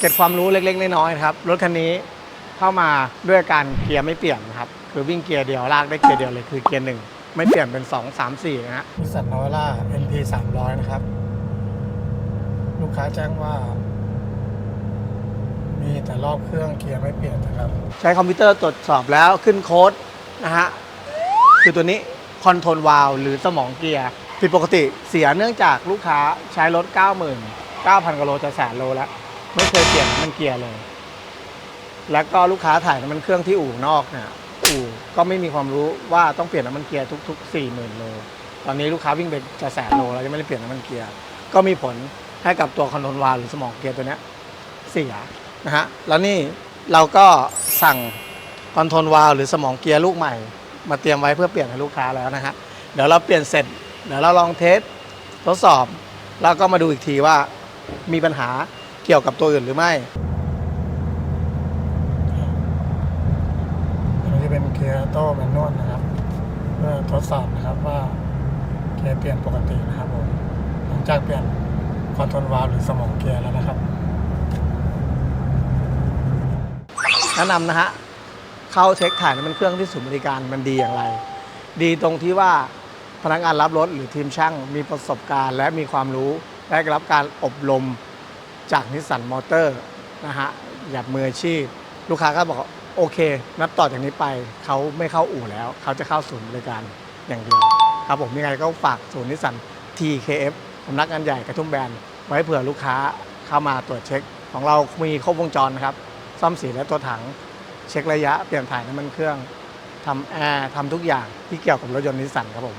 เก็บความรู้เล็กๆน้อยๆนะครับรถคันนี้เข้ามาด้วยอาการเกียร์ไม่เปลี่ยนนะครับคือวิ่งเกียร์เดียวลากได้เกียร์เดียวเลยคือเกียร์หนึ่งไม่เปลี่ยนเป็น 2 3 4 นะฮะนิสสันนาวาร่า NP 300 นะครับ ลูกค้าแจ้งว่า มีแต่รอบเครื่องเกียร์ไม่เปลี่ยนนะครับ ใช้คอมพิวเตอร์ตรวจสอบแล้วขึ้นโค้ดนะฮะ คือตัวนี้คอนโทรลวาลหรือสมองเกียร์ผิดปกติเสียเนื่องจากลูกค้าใช้รถ90,000 9,000กิโลจะแสนโลแล้ว ไม่เคยเปลี่ยนมันเกียร์เลย แล้วก็ลูกค้าถ่ายน้ำมันเครื่องที่อู่นอกเนี่ยอู่ก็ไม่มีความรู้ว่าต้องเปลี่ยนน้ำมันเกียร์ทุกๆ40,000โล ตอนนี้ลูกค้าวิ่งไปจะแสนโลแล้วยังไม่ได้เปลี่ยนน้ำมันเกียร์ ก็มีผลให้กับตัวคอนโทรลวาลหรือสมองเกียร์ตัวเนี้ยเสียนะฮะ แล้วนี่เราก็สั่งคอนโทรลวาลหรือสมองเกียร์ลูกใหม่ มาเตรียมไว้เพื่อเปลี่ยนให้ลูกค้าแล้วนะฮะ เดี๋ยวเราเปลี่ยนเสร็จ เดี๋ยวเราลองเทสทดสอบ แล้วก็มาดูอีกทีว่ามีปัญหา กี่ยวกับตัวอื่นหรือไม่อันนี้เป็นเกียร์โต้แมนนวลนะครับเพื่อทดสอบนะครับว่าเกียร์เปลี่ยนปกตินะครับผมหลังจากเปลี่ยนคอนโทรลวาล์วหรือสมองเกียร์แล้วนะครับ แนะนำนะฮะเข้าเช็คถ่ายน้ำมันเครื่องที่ศูนย์บริการมันดีอย่างไร ดีตรงที่ว่าพนักงานรับรถหรือทีมช่างมีประสบการณ์ และมีความรู้และได้รับการอบรม จากนิสสันมอเตอร์นะฮะอย่ามืออาชีพ ลูกค้าก็บอกโอเค นับต่อจากนี้ไปเขาไม่เข้าอู่แล้ว เขาจะเข้าศูนย์บริการอย่างเดียวครับผมยังไงก็ฝากศูนย์นิสสัน TKF สำนักงานใหญ่กระทุ่มแบนไว้เผื่อลูกค้าเข้ามาตรวจเช็ค ของเรามีครบวงจรนะครับ ซ่อมสีและตัวถัง เช็คระยะเปลี่ยนถ่ายน้ำมันเครื่องทำแอร์ทำทุกอย่างที่เกี่ยวกับรถยนต์นิสสันครับผม